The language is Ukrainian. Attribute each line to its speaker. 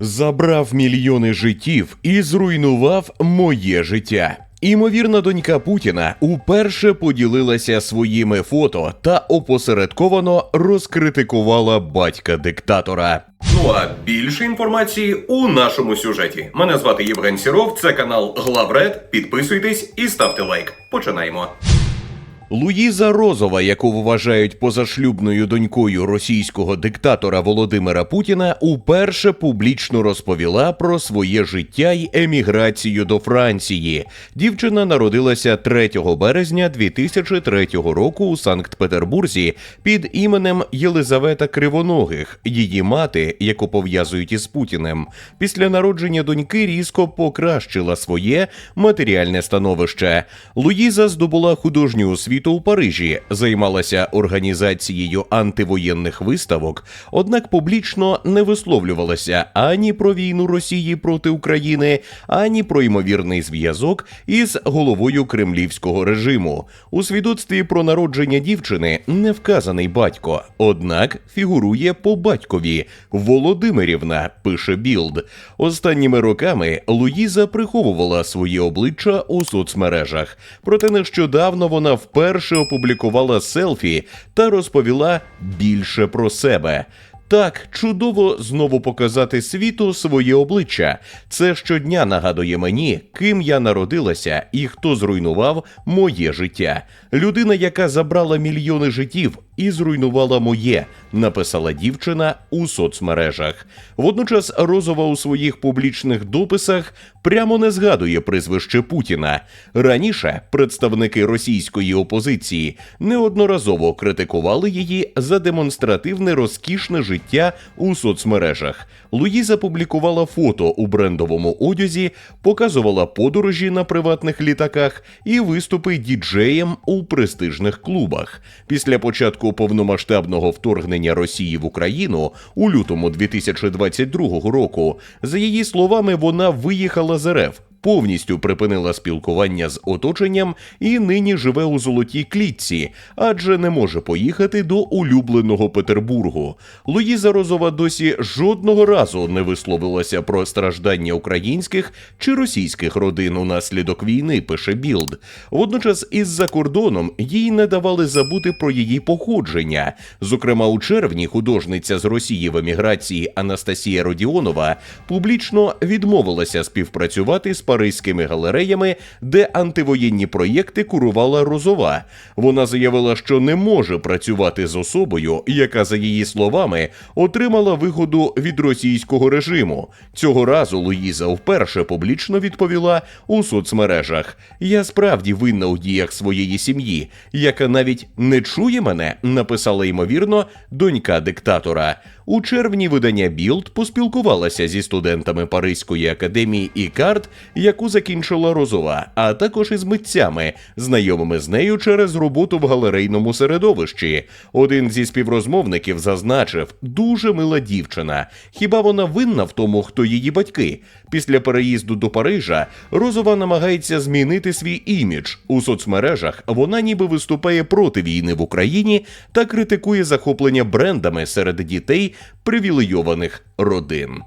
Speaker 1: Забрав мільйони життів і зруйнував моє життя. Імовірна донька Путіна уперше поділилася своїми фото та опосередковано розкритикувала батька диктатора. Ну а більше інформації у нашому сюжеті. Мене звати Євген Сіров, це канал Главред. Підписуйтесь і ставте лайк. Починаємо. Луїза Розова, яку вважають позашлюбною донькою російського диктатора Володимира Путіна, уперше публічно розповіла про своє життя й еміграцію до Франції. Дівчина народилася 3 березня 2003 року у Санкт-Петербурзі під іменем Єлизавета Кривоногих. Її мати, яку пов'язують із Путіним, після народження доньки різко покращила своє матеріальне становище. Луїза здобула художню освіту у Парижі, займалася організацією антивоєнних виставок, однак публічно не висловлювалася ані про війну Росії проти України, ані про ймовірний зв'язок із головою кремлівського режиму. У свідоцтві про народження дівчини не вказаний батько, однак фігурує по батькові Володимирівна, пише Білд. Останніми роками Луїза приховувала своє обличчя у соцмережах, проте нещодавно вона вперше опублікувала селфі та розповіла більше про себе. Так, чудово знову показати світу своє обличчя. Це щодня нагадує мені, ким я народилася і хто зруйнував моє життя. Людина, яка забрала мільйони життів і зруйнувала моє, написала дівчина у соцмережах. Водночас Розова у своїх публічних дописах прямо не згадує прізвище Путіна. Раніше представники російської опозиції неодноразово критикували її за демонстративне розкішне життя у соцмережах. Луїза публікувала фото у брендовому одязі, показувала подорожі на приватних літаках і виступи діджеєм у престижних клубах. Після початку повномасштабного вторгнення Росії в Україну у лютому 2022 року, за її словами, вона виїхала з РФ. Повністю припинила спілкування з оточенням і нині живе у золотій клітці, адже не може поїхати до улюбленого Петербургу. Луїза Розова досі жодного разу не висловилася про страждання українських чи російських родин унаслідок війни. Пише Білд. Водночас із-за кордоном їй не давали забути про її походження. Зокрема, у червні художниця з Росії в еміграції Анастасія Родіонова публічно відмовилася співпрацювати з паризькими галереями, де антивоєнні проєкти курувала Розова. Вона заявила, що не може працювати з особою, яка, за її словами, отримала вигоду від російського режиму. Цього разу Луїза вперше публічно відповіла у соцмережах: Я справді винна у діях своєї сім'ї, яка навіть не чує мене, написала ймовірно донька диктатора. У червні видання Білд поспілкувалася зі студентами Паризької академії ІКАРТ, яку закінчила Розова, а також із митцями, знайомими з нею через роботу в галерейному середовищі. Один зі співрозмовників зазначив: дуже мила дівчина. Хіба вона винна в тому, хто її батьки? Після переїзду до Парижа Розова намагається змінити свій імідж у соцмережах. Вона ніби виступає проти війни в Україні та критикує захоплення брендами серед дітей привілейованих родин.